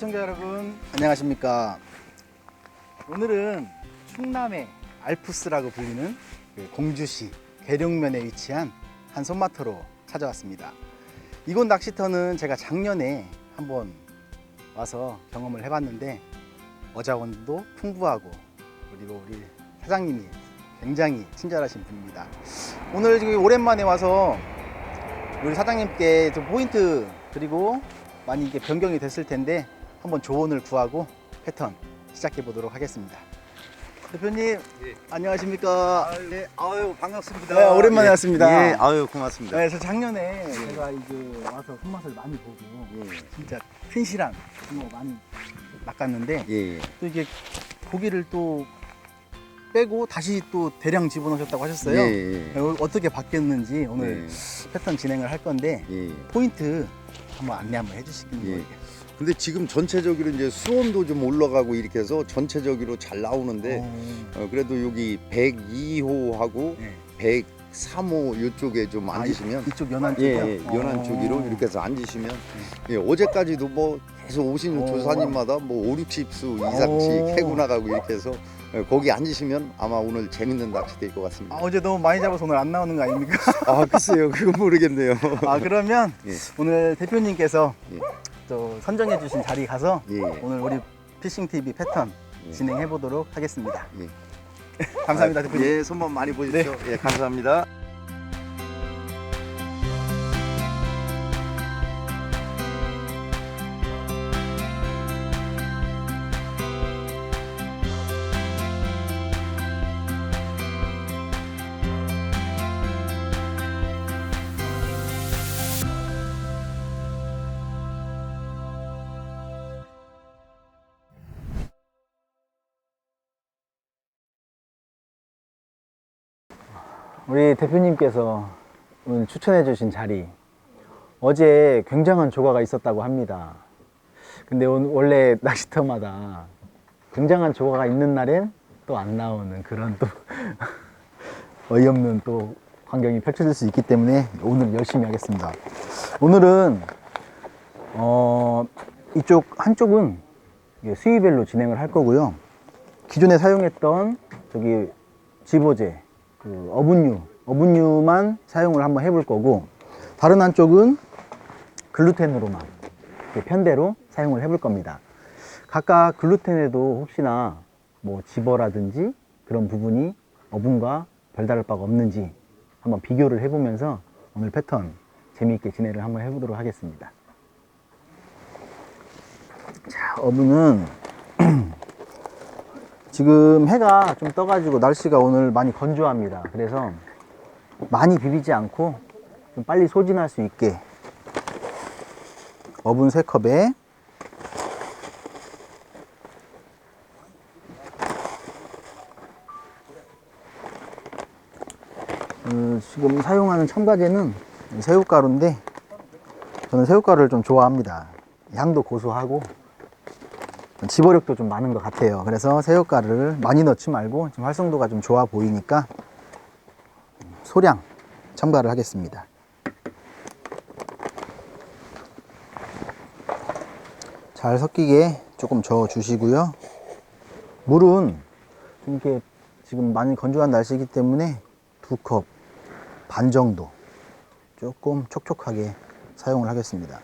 시청자 여러분 안녕하십니까? 오늘은 충남의 알프스라고 불리는 그 공주시 계룡면에 위치한 한 손마터로 찾아왔습니다. 이곳 낚시터는 제가 작년에 한번 와서 경험을 해봤는데 어자원도 풍부하고 그리고 우리 사장님이 굉장히 친절하신 분입니다. 오늘 오랜만에 와서 우리 사장님께 좀 포인트 그리고 많이 이게 변경이 됐을 텐데 한번 조언을 구하고 패턴 시작해 보도록 하겠습니다. 대표님 예. 안녕하십니까? 아유, 네, 아유 반갑습니다. 네, 오랜만에 예. 왔습니다. 예, 아유 고맙습니다. 네, 저 작년에 제가 이제 와서 손맛을 많이 보고 예, 진짜 큰 시랑 뭐 많이 낚았는데 예, 예. 또 이게 고기를 또 빼고 다시 또 대량 집어넣으셨다고 하셨어요. 예, 예. 네, 어떻게 바뀌었는지 오늘 예, 패턴 진행을 할 건데 예. 포인트 한번 안내 한번 해주시는 예. 거예요. 근데 지금 전체적으로 이제 수온도 좀 올라가고 이렇게 해서 전체적으로 잘 나오는데 어, 그래도 여기 102호하고 네. 103호 이쪽에 좀 아, 앉으시면 이쪽 연안 예, 쪽이요? 예, 연안 어. 쪽으로 이렇게 해서 앉으시면 예, 어제까지도 뭐 계속 오시는 어. 조사님마다 뭐 5, 60수 이상씩 어. 캐고 나가고 이렇게 해서 예, 거기 앉으시면 아마 오늘 재밌는 낚시 될것 같습니다. 아, 어제 너무 많이 잡아서 오늘 안 나오는 거 아닙니까? 아 글쎄요 그건 모르겠네요. 아 그러면 예. 오늘 대표님께서 예. 또 선정해 주신 자리 가서 예. 오늘 우리 피싱 TV 패턴 예. 진행해 보도록 하겠습니다. 예. 감사합니다 아, 대표님. 예, 손만 많이 보십시오. 예, 감사합니다. 우리 대표님께서 오늘 추천해 주신 자리 어제 굉장한 조과가 있었다고 합니다. 근데 원래 낚시터마다 굉장한 조과가 있는 날엔 또 안 나오는 그런 또 어이없는 또 환경이 펼쳐질 수 있기 때문에 오늘 열심히 하겠습니다. 오늘은 어 이쪽 한쪽은 수위별로 진행을 할 거고요. 기존에 사용했던 저기 지보제 그 어분유, 어분유만 사용을 한번 해볼 거고 다른 한쪽은 글루텐으로만 편대로 사용을 해볼 겁니다. 각각 글루텐에도 혹시나 뭐 집어라든지 그런 부분이 어분과 별다를 바가 없는지 한번 비교를 해보면서 오늘 패턴 재미있게 진행을 한번 해보도록 하겠습니다. 자, 어분은 지금 해가 좀 떠가지고 날씨가 오늘 많이 건조합니다. 그래서 많이 비비지 않고 좀 빨리 소진할 수 있게 어분 3컵에 음, 지금 사용하는 첨가제는 새우가루인데 저는 새우가루를 좀 좋아합니다. 향도 고소하고 집어력도 좀 많은 것 같아요. 그래서 새우가루를 많이 넣지 말고 좀 활성도가 좀 좋아 보이니까 소량 첨가를 하겠습니다. 잘 섞이게 조금 저어 주시고요. 물은 좀 이렇게 지금 많이 건조한 날씨이기 때문에 두 컵 반 정도 조금 촉촉하게 사용을 하겠습니다.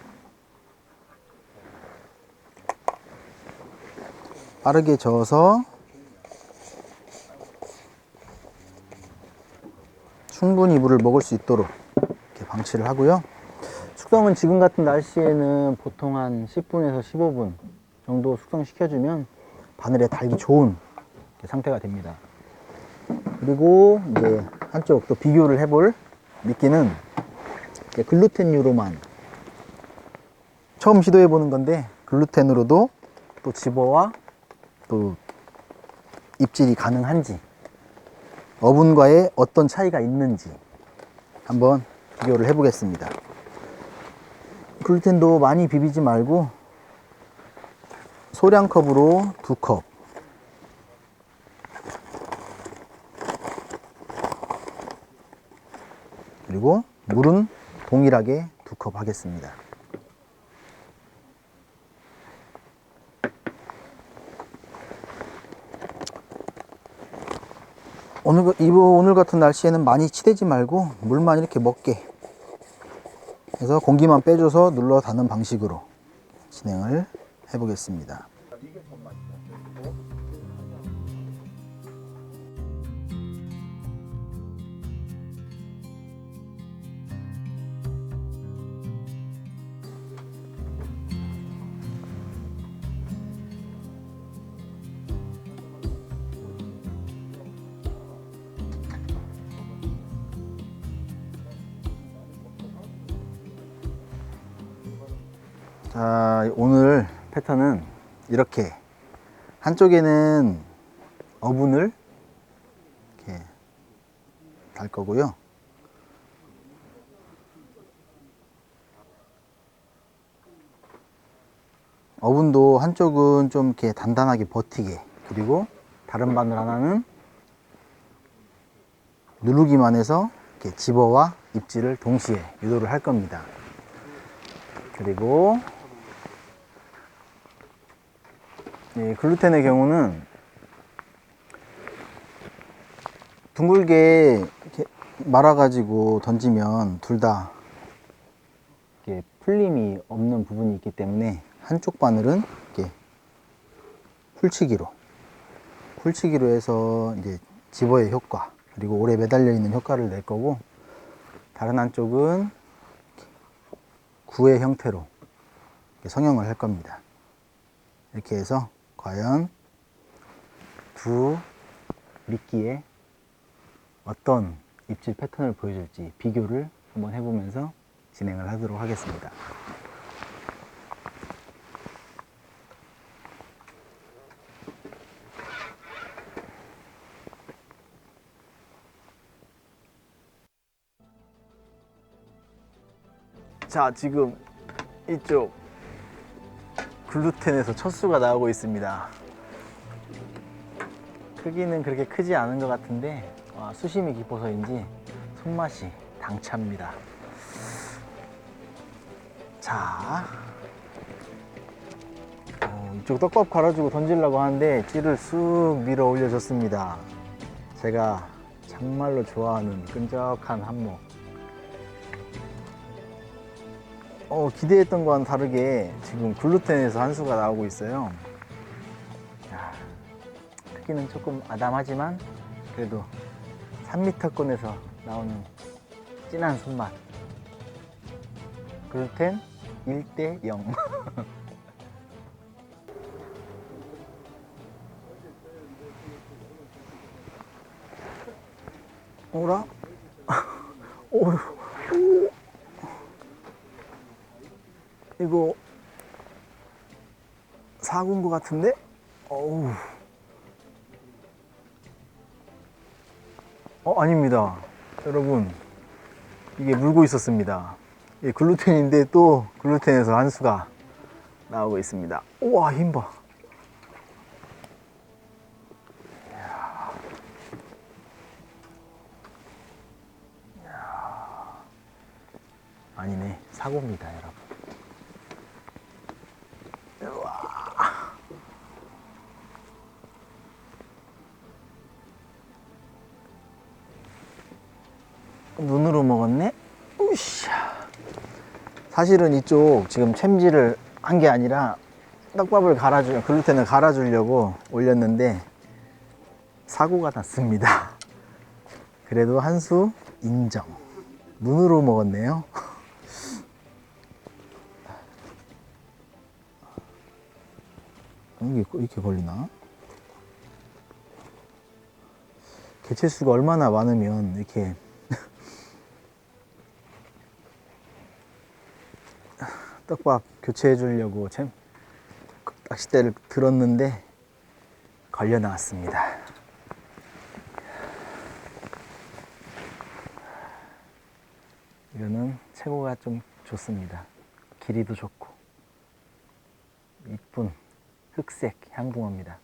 빠르게 저어서 충분히 물을 먹을 수 있도록 이렇게 방치를 하고요. 숙성은 지금 같은 날씨에는 보통 한 10분에서 15분 정도 숙성시켜주면 바늘에 달기 좋은 상태가 됩니다. 그리고 이제 한쪽 또 비교를 해볼 미끼는 글루텐유로만 처음 시도해 보는 건데 글루텐으로도 또 집어와 또 입질이 가능한지 어분과의 어떤 차이가 있는지 한번 비교를 해 보겠습니다. 글루텐도 많이 비비지 말고 소량 컵으로 두 컵. 그리고 물은 동일하게 두 컵 하겠습니다. 오늘, 오늘 같은 날씨에는 많이 치대지 말고 물만 이렇게 먹게. 그래서 공기만 빼줘서 눌러 닫는 방식으로 진행을 해보겠습니다. 자, 오늘 패턴은 이렇게 한쪽에는 어분을 이렇게 달 거고요. 어분도 한쪽은 좀 이렇게 단단하게 버티게 그리고 다른 바늘 하나는 누르기만 해서 이렇게 집어와 입질을 동시에 유도를 할 겁니다. 그리고 이 글루텐의 경우는 둥글게 이렇게 말아가지고 던지면 둘다 풀림이 없는 부분이 있기 때문에 한쪽 바늘은 이렇게 풀치기로 풀치기로 해서 이제 집어의 효과 그리고 오래 매달려 있는 효과를 낼 거고 다른 한쪽은 구의 형태로 성형을 할 겁니다. 이렇게 해서 과연 두 미끼에 어떤 입질 패턴을 보여줄지 비교를 한번 해보면서 진행을 하도록 하겠습니다. 자, 지금 이쪽 글루텐에서 첫 수가 나오고 있습니다. 크기는 그렇게 크지 않은 것 같은데 와, 수심이 깊어서인지 손맛이 당찹니다. 자, 어, 이쪽 떡밥 갈아주고 던지려고 하는데 찌를 쑥 밀어 올려줬습니다. 제가 정말로 좋아하는 끈적한 한몫. 어, 기대했던 거와는 다르게 지금 글루텐에서 한 수가 나오고 있어요. 야, 크기는 조금 아담하지만 그래도 3m권에서 나오는 진한 손맛. 글루텐 1대 0. 오라? 오, 오. 이거 사고인 것 같은데? 어우. 어, 아닙니다. 여러분, 이게 물고 있었습니다. 이게 글루텐인데 또 글루텐에서 한 수가 나오고 있습니다. 우와, 힘 봐. 아니네, 사고입니다, 여러분. 사실은 이쪽 지금 챔질을 한 게 아니라 떡밥을 갈아주, 글루텐을 갈아주려고 올렸는데 사고가 났습니다. 그래도 한 수 인정. 눈으로 먹었네요. 이게 이렇게 걸리나? 개체수가 얼마나 많으면 이렇게 떡밥 교체해 주려고 참 낚싯대를 들었는데 걸려 나왔습니다. 이거는 최고가 좀 좋습니다. 길이도 좋고 이쁜 흑색 향붕어입니다.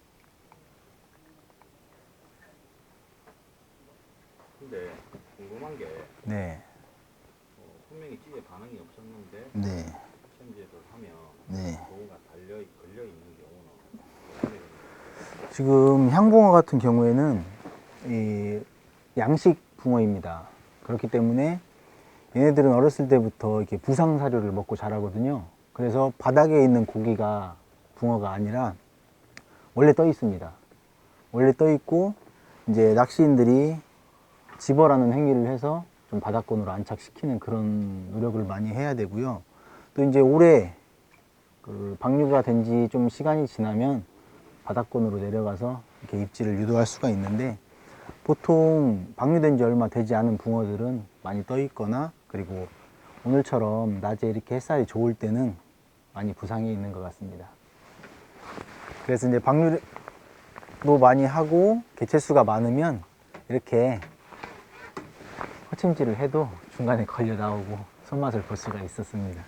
근데 궁금한 게 네, 어, 분명히 찌에 반응이 없었는데 네, 네. 지금 향붕어 같은 경우에는 이 양식 붕어입니다. 그렇기 때문에 얘네들은 어렸을 때부터 이렇게 부상 사료를 먹고 자라거든요. 그래서 바닥에 있는 고기가 붕어가 아니라 원래 떠 있습니다. 원래 떠 있고 이제 낚시인들이 집어라는 행위를 해서 좀 바닥권으로 안착시키는 그런 노력을 많이 해야 되고요. 또 이제 올해 그 방류가 된 지 좀 시간이 지나면 바닥권으로 내려가서 이렇게 입질을 유도할 수가 있는데 보통 방류된 지 얼마 되지 않은 붕어들은 많이 떠 있거나 그리고 오늘처럼 낮에 이렇게 햇살이 좋을 때는 많이 부상해 있는 것 같습니다. 그래서 이제 방류도 많이 하고 개체수가 많으면 이렇게 허침질을 해도 중간에 걸려 나오고 손맛을 볼 수가 있었습니다.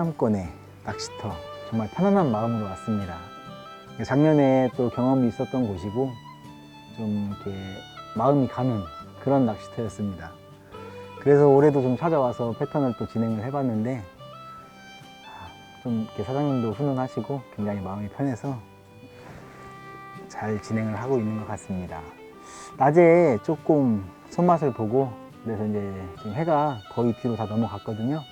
이 충남권의 낚시터 정말 편안한 마음으로 왔습니다. 작년에 또 경험이 있었던 곳이고 좀 이렇게 마음이 가는 그런 낚시터였습니다. 그래서 올해도 좀 찾아와서 패턴을 또 진행을 해봤는데 아, 좀 이렇게 사장님도 훈훈하시고 굉장히 마음이 편해서 잘 진행을 하고 있는 것 같습니다. 낮에 조금 손맛을 보고 그래서 이제 지금 해가 거의 뒤로 다 넘어갔거든요.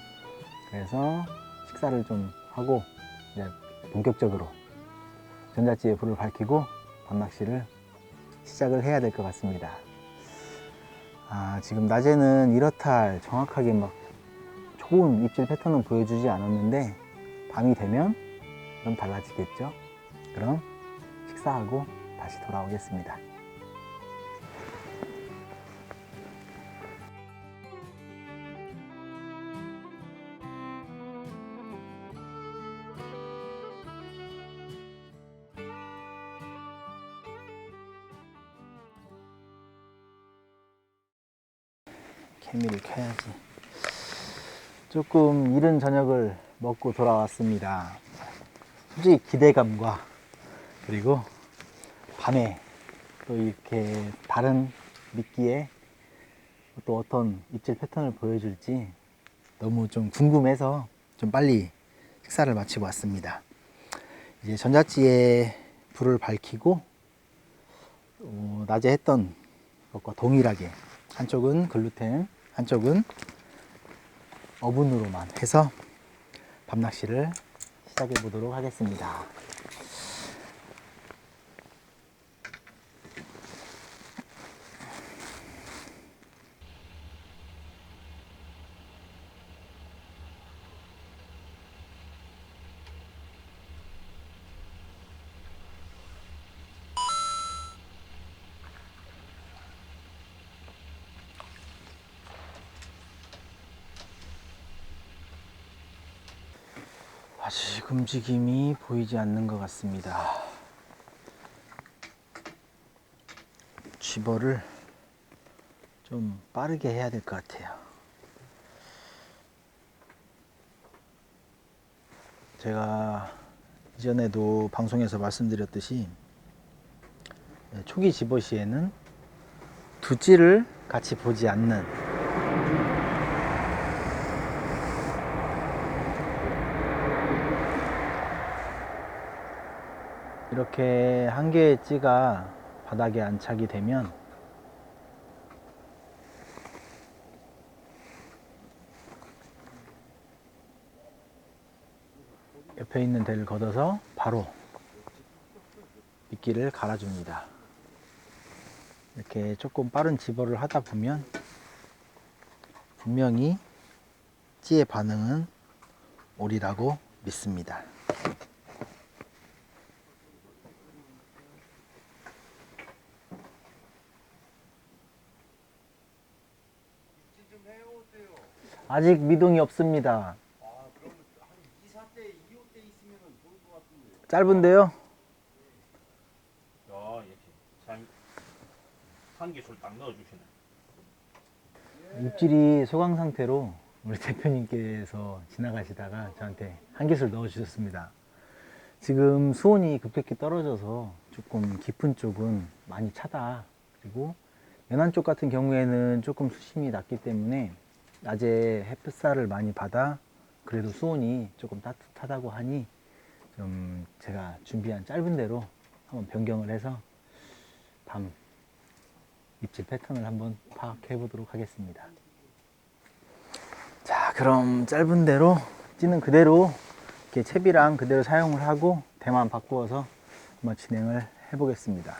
그래서 식사를 좀 하고 이제 본격적으로 전자찌에 불을 밝히고 밤낚시를 시작을 해야 될 것 같습니다. 아, 지금 낮에는 이렇다 할 정확하게 막 좋은 입질 패턴은 보여주지 않았는데 밤이 되면 좀 달라지겠죠? 그럼 식사하고 다시 돌아오겠습니다. 케미를 켜야지. 조금 이른 저녁을 먹고 돌아왔습니다. 솔직히 기대감과 그리고 밤에 또 이렇게 다른 미끼에 또 어떤 입질 패턴을 보여줄지 너무 좀 궁금해서 좀 빨리 식사를 마치고 왔습니다. 이제 전자찌에 불을 밝히고 어, 낮에 했던 것과 동일하게 한쪽은 글루텐, 한쪽은 어분으로만 해서 밤낚시를 시작해 보도록 하겠습니다. 아직 움직임이 보이지 않는 것 같습니다. 쥐벌을 좀 빠르게 해야 될 것 같아요. 제가 이전에도 방송에서 말씀드렸듯이 네, 초기 집어 시에는 두 찌를 같이 보지 않는 이렇게 한 개의 찌가 바닥에 안착이 되면 옆에 있는 대를 걷어서 바로 미끼를 갈아줍니다. 이렇게 조금 빠른 집어를 하다 보면 분명히 찌의 반응은 오리라고 믿습니다. 아직 미동이 없습니다. 짧은데요? 야, 이렇게 참 한기술 딱 넣어주시네. 입질이 소강 상태로 우리 대표님께서 지나가시다가 저한테 한 개술 넣어주셨습니다. 지금 수온이 급격히 떨어져서 조금 깊은 쪽은 많이 차다. 그리고 연안 쪽 같은 경우에는 조금 수심이 낮기 때문에 낮에 햇살을 많이 받아 그래도 수온이 조금 따뜻하다고 하니 좀 제가 준비한 짧은 대로 한번 변경을 해서 밤 입질 패턴을 한번 파악해 보도록 하겠습니다. 자, 그럼 짧은 대로 찌는 그대로 이렇게 채비랑 그대로 사용을 하고 대만 바꾸어서 한번 진행을 해 보겠습니다.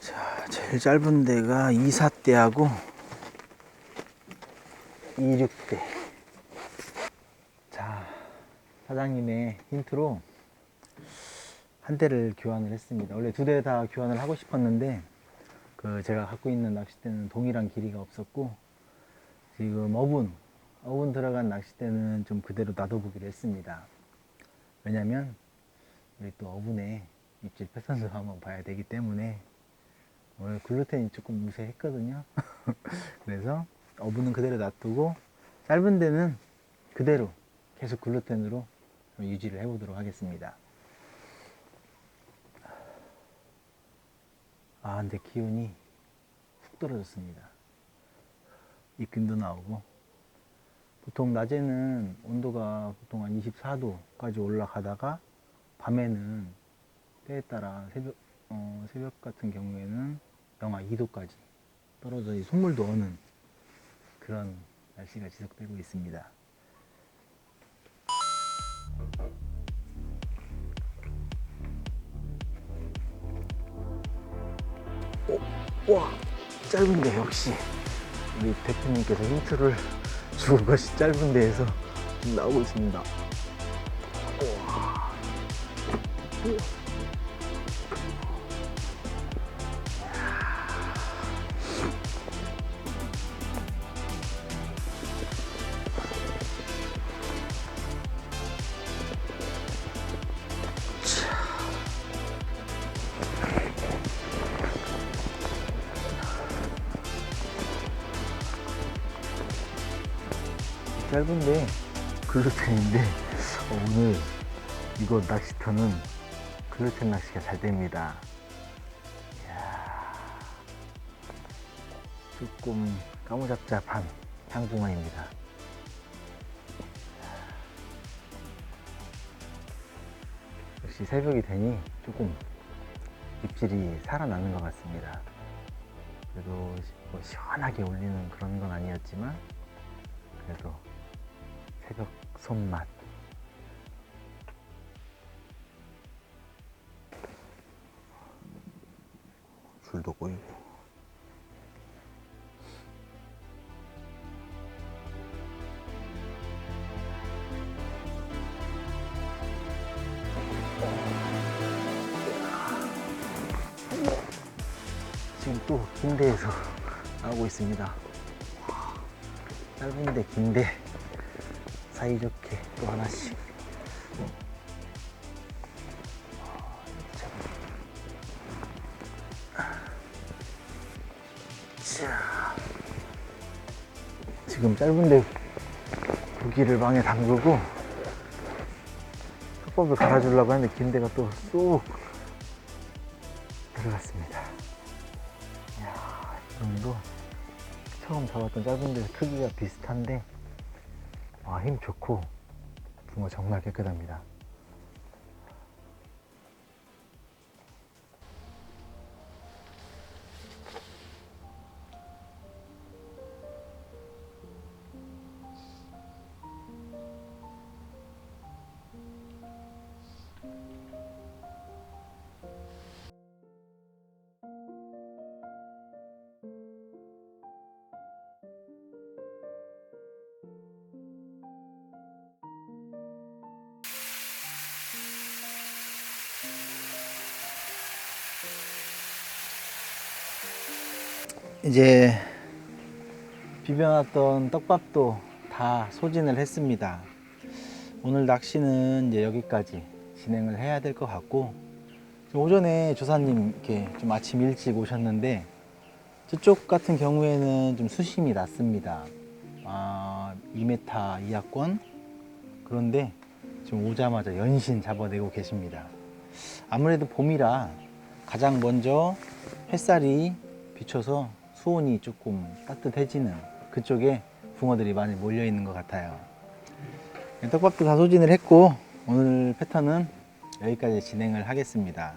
자, 제일 짧은 데가 24대하고 26대. 자, 사장님의 힌트로 한 대를 교환을 했습니다. 원래 두 대 다 교환을 하고 싶었는데 그 제가 갖고 있는 낚싯대는 동일한 길이가 없었고 지금 어분 어분 들어간 낚싯대는 좀 그대로 놔둬보기로 했습니다. 왜냐면 우리 또 어분의 입질 패턴도 한번 봐야 되기 때문에 오늘 글루텐이 조금 우세했거든요. 그래서 어분은 그대로 놔두고 짧은 데는 그대로 계속 글루텐으로 좀 유지를 해보도록 하겠습니다. 아, 근데 기온이 훅 떨어졌습니다. 입김도 나오고. 보통 낮에는 온도가 보통 한 24도까지 올라가다가 밤에는 때에 따라 새벽, 어, 새벽 같은 경우에는 영하 2도까지 떨어져 이 속물도 어는 그런 날씨가 지속되고 있습니다. 와 짧은데 역시 우리 대표님께서 힌트를 주고 것이 짧은 데에서 나오고 있습니다. 우와. 이거 낚시터는 글루텐 낚시가 잘 됩니다. 이야, 조금 까무잡잡한 향중어입니다. 역시 새벽이 되니 조금 입질이 살아나는 것 같습니다. 그래도 뭐 시원하게 올리는 그런 건 아니었지만 그래도 새벽 손맛 줄도 꼬이고. 지금 또 긴대에서 나오고 있습니다. 짧은데 긴데 사이좋게 또 하나씩 지금 짧은데 고기를 방에 담그고 솥밥을 갈아주려고 하는데 긴데가 또 쏙 들어갔습니다 이야, 이 정도 처음 잡았던 짧은 데 크기가 비슷한데 와, 힘 좋고 붕어 정말 깨끗합니다. 이제 비벼놨던 떡밥도 다 소진을 했습니다. 오늘 낚시는 이제 여기까지 진행을 해야 될 것 같고 좀 오전에 조사님 이렇게 좀 아침 일찍 오셨는데 저쪽 같은 경우에는 좀 수심이 낮습니다. 아, 2m 이하권 그런데 지금 오자마자 연신 잡아내고 계십니다. 아무래도 봄이라 가장 먼저 햇살이 비쳐서 수온이 조금 따뜻해지는 그쪽에 붕어들이 많이 몰려 있는 것 같아요. 떡밥도 다 소진을 했고 오늘 패턴은 여기까지 진행을 하겠습니다.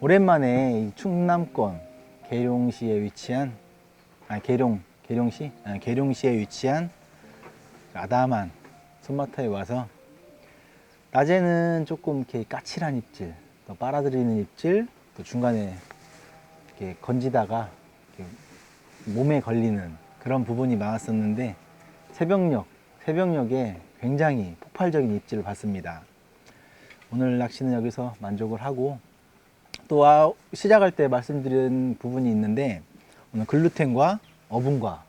오랜만에 이 충남권 계룡시에 위치한 아 계룡 계룡시 아, 계룡시에 위치한 아담한 손마터에 와서 낮에는 조금 이렇게 까칠한 입질, 또 빨아들이는 입질, 또 중간에 이렇게 건지다가 몸에 걸리는 그런 부분이 많았었는데 새벽녘, 새벽녘에 굉장히 폭발적인 입질을 받습니다. 오늘 낚시는 여기서 만족을 하고 또 아, 시작할 때 말씀드린 부분이 있는데 오늘 글루텐과 어분과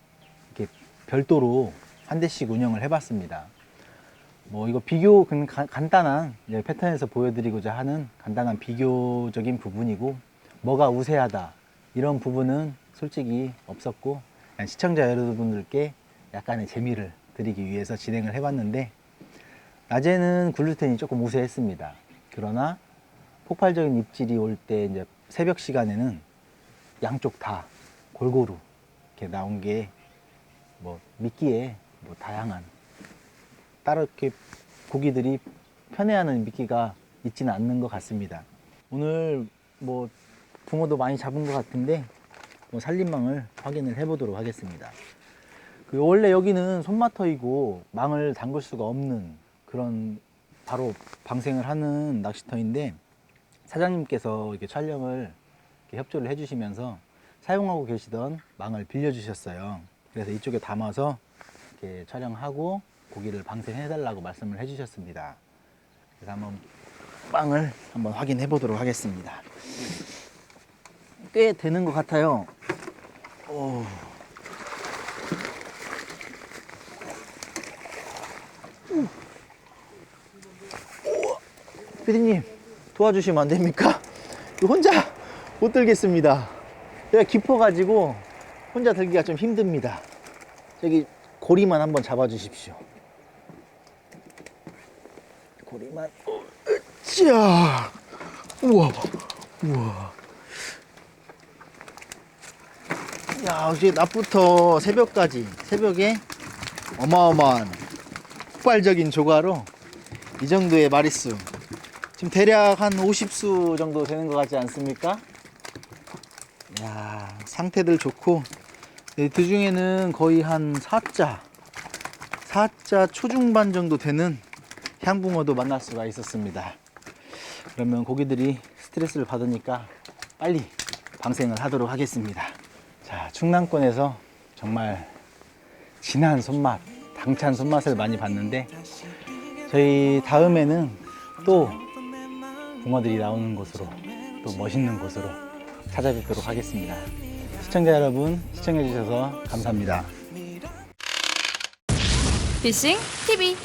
이렇게 별도로 한 대씩 운영을 해봤습니다. 뭐 이거 비교 간단한 패턴에서 보여드리고자 하는 간단한 비교적인 부분이고 뭐가 우세하다 이런 부분은 솔직히 없었고 시청자 여러분들께 약간의 재미를 드리기 위해서 진행을 해봤는데 낮에는 글루텐이 조금 우세했습니다. 그러나 폭발적인 입질이 올 때 이제 새벽 시간에는 양쪽 다 골고루 이렇게 나온 게 뭐 미끼에 뭐 다양한 따로 이렇게 고기들이 편애하는 미끼가 있지는 않는 것 같습니다. 오늘 뭐 붕어도 많이 잡은 것 같은데 뭐 살림망을 확인을 해보도록 하겠습니다. 그 원래 여기는 손마터이고 망을 담글 수가 없는 그런 바로 방생을 하는 낚시터인데 사장님께서 이렇게 촬영을 이렇게 협조를 해주시면서 사용하고 계시던 망을 빌려주셨어요. 그래서 이쪽에 담아서 이렇게 촬영하고 고기를 방생해달라고 말씀을 해주셨습니다. 그래서 한번 빵을 한번 확인해 보도록 하겠습니다. 꽤 되는 것 같아요. 오. 피디님 도와주시면 안 됩니까? 혼자 못 들겠습니다. 내가 깊어가지고 혼자 들기가 좀 힘듭니다. 저기 고리만 한번 잡아주십시오. 고리만. 어, 으쌰. 우와, 우와. 야, 어제 낮부터 새벽까지 새벽에 어마어마한 폭발적인 조가로 이 정도의 마리수. 지금 대략 한 50수 정도 되는 것 같지 않습니까? 야 상태들 좋고 네, 그 중에는 거의 한 4자 4자 초중반 정도 되는 향붕어도 만날 수가 있었습니다 그러면 고기들이 스트레스를 받으니까 빨리 방생을 하도록 하겠습니다 자 충남권에서 정말 진한 손맛 당찬 손맛을 많이 봤는데 저희 다음에는 또 붕어들이 나오는 곳으로 또 멋있는 곳으로 찾아뵙도록 하겠습니다. 시청자 여러분 시청해 주셔서 감사합니다. 피싱 TV